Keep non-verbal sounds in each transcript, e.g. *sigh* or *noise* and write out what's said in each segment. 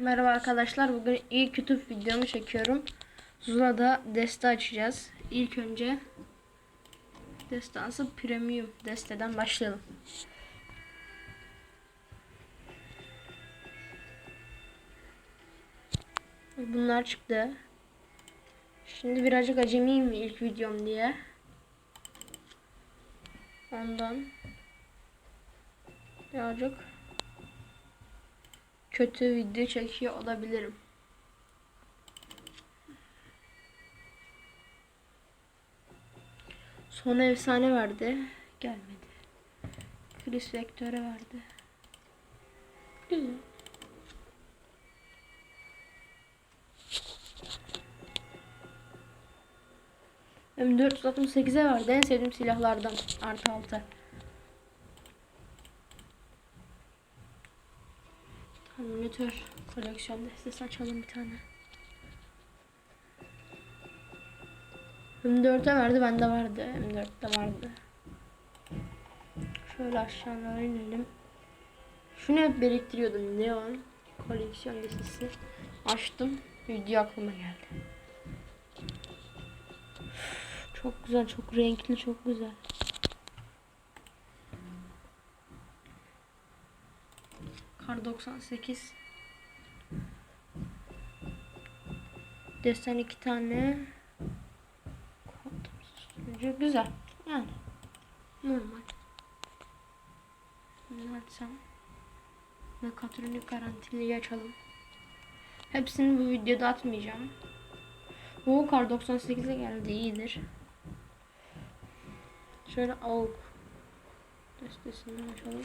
Merhaba arkadaşlar. Bugün ilk YouTube videomu çekiyorum. Zula'da deste açacağız. İlk önce destansı premium desteden başlayalım. Bunlar çıktı. Şimdi birazcık acemiyim ilk videom diye. Ondan birazcık kötü video çekiyor olabilirim. Son efsane verdi. Gelmedi. Chris Vektör'e verdi. Güzel. M468'e verdi. En sevdiğim silahlardan. Artı 6. Terminator koleksiyon destesi açalım bir tane. M4'e verdi bende vardı. M4'te vardı. Şöyle aşağıya inelim. Şunu hep biriktiriyordum. Neon koleksiyon destesi. Açtım. Video aklıma geldi. Çok güzel, çok renkli, çok güzel. Kar 98. Desen iki tane. Güzel. Yani. Normal. Ne açsam? Mekatronik garantiliyi açalım. Hepsini bu videoda atmayacağım. Bu kar 98'e geldi iyidir. Şöyle AUK destesini açalım.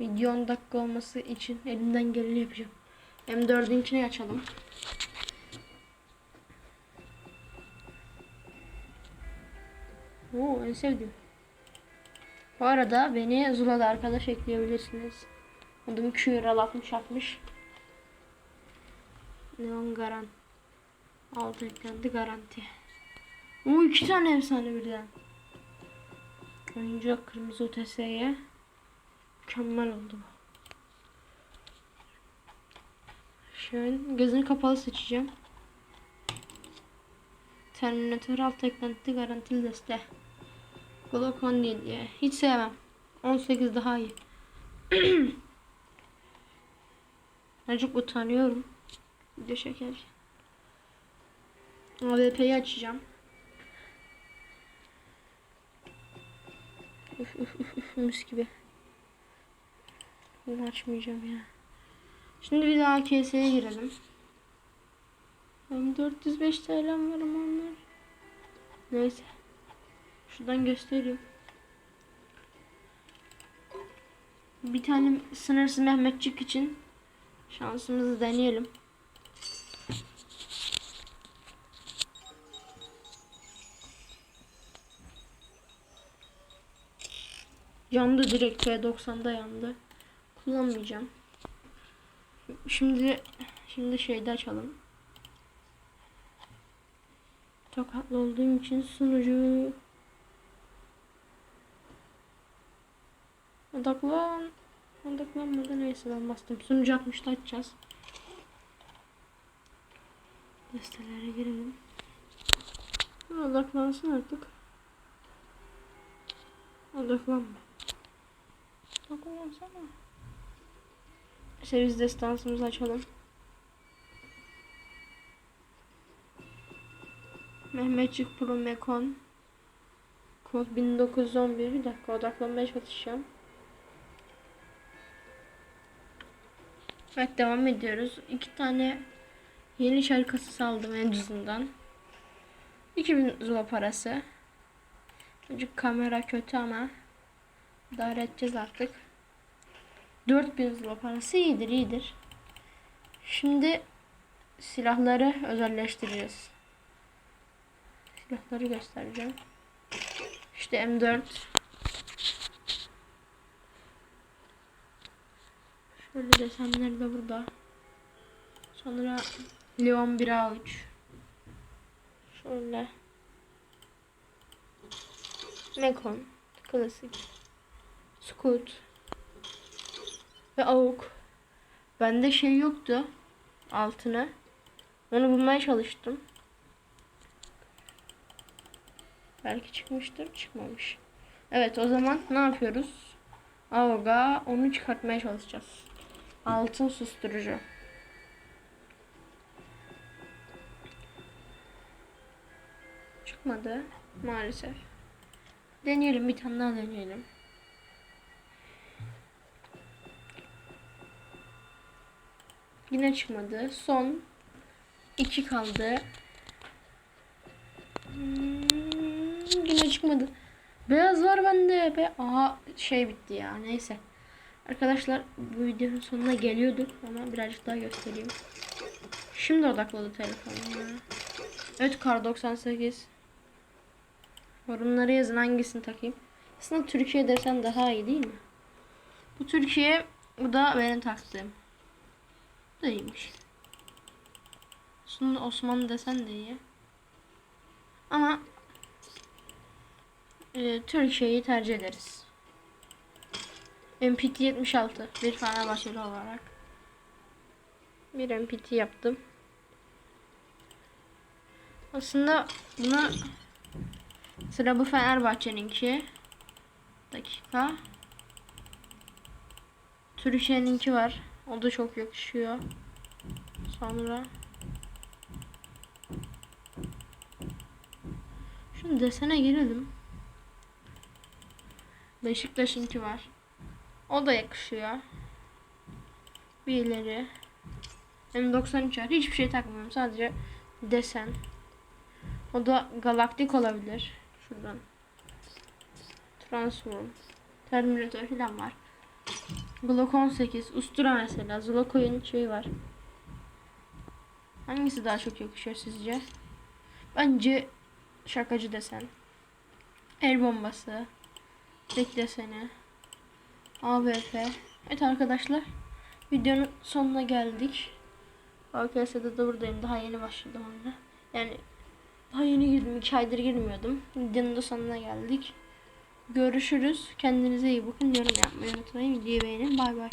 Video 10 dakika olması için elimden geleni yapacağım. M4'ün içine açalım. Oo en sevdiğim. Bu arada beni Zula'da arkadaş ekleyebilirsiniz. Adım 60 60. Neon Garan. Altı eklendi garanti. Oo iki tane efsane birden. Oyuncak kırmızı ötesiye. Mükemmel oldu bu. Şöyle gözünü kapalı seçeceğim. Terminator alt eklenti garantili deste. Glock 17. Hiç sevmem. 18 daha iyi. *clears throat* Azıcık utanıyorum. Video şeker. AWP'yi açacağım. Üf üf üf üf mis gibi. Bunu açmayacağım ya. Şimdi bir daha KS'ye girelim. Benim 405 TL'm var ama onlar. Neyse. Şuradan göstereyim. Bir tane sınırsız Mehmetçik için şansımızı deneyelim. Yandı direkt P90'da yandı. Kullanmayacağım. Şimdi şimdi şeyde açalım. Tokatlı olduğum için sunucu Odaklan Odaklanmadı neyse ben bastım. Sunucu 60'da açacağız. Listelere girelim. Odaklansın artık. Odaklanma. Odaklansana. Seviz destansımızı açalım. Mehmetçik Pro Mekon Kod 1911 bir dakika odaklanmaya çalışacağım. Evet devam ediyoruz. İki tane yeni şarkısı saldım en cüzünden. 2000 zula parası. Çocuk kamera kötü ama idare edeceğiz artık. 4000 zula parası iyidir iyidir. Şimdi silahları özelleştireceğiz. Silahları göstereceğim. İşte M4. Şöyle desenleri de burada. Sonra Leon 1A3. Şöyle. Mekon. Klasik. Scoot. Ve avuk. Bende şey yoktu. Altına. Onu bulmaya çalıştım. Belki çıkmıştır. Çıkmamış. Evet o zaman ne yapıyoruz? Avga onu çıkartmaya çalışacağız. Altın susturucu. Çıkmadı maalesef. Deneyelim bir tane daha deneyelim. Yine çıkmadı. Son iki kaldı. Hmm, yine çıkmadı. Beyaz var bende. Be Aha şey bitti ya. Neyse. Arkadaşlar bu videonun sonuna geliyorduk ama birazcık daha göstereyim. Şimdi odakladı telefonum ya. Evet kar 98. Yorumlara yazın hangisini takayım. Aslında Türkiye desen daha iyi değil mi? Bu Türkiye, bu da benim taktığım. Bu da iyiymiş. Aslında Osmanlı desen de iyi. Ama e, Türkiye'yi tercih ederiz. MPT 76 bir Fenerbahçeli olarak. Bir MPT yaptım. Aslında buna sıra bu Fenerbahçe'ninki. Dakika. Türkiye'ninki var. O da çok yakışıyor. Sonra Şunu desene girelim. Beşiktaş'ınki var. O da yakışıyor. Bir ileri. M93 var. Hiçbir şey takmıyorum. Sadece desen. O da galaktik olabilir. Şuradan. Transform. Terminator falan var. Glock 18. Ustura mesela. Zloko'yun şeyi var. Hangisi daha çok yakışıyor sizce? Bence şakacı desen. El bombası. Tek deseni. AWP. Evet arkadaşlar. Videonun sonuna geldik. AKS'de de buradayım. Daha yeni başladım oyuna. Yani daha yeni girdim. 2 aydır girmiyordum. Videonun da sonuna geldik. Görüşürüz. Kendinize iyi bakın. Yorum yapmayı unutmayın. Videoyu beğenin. Bay bay.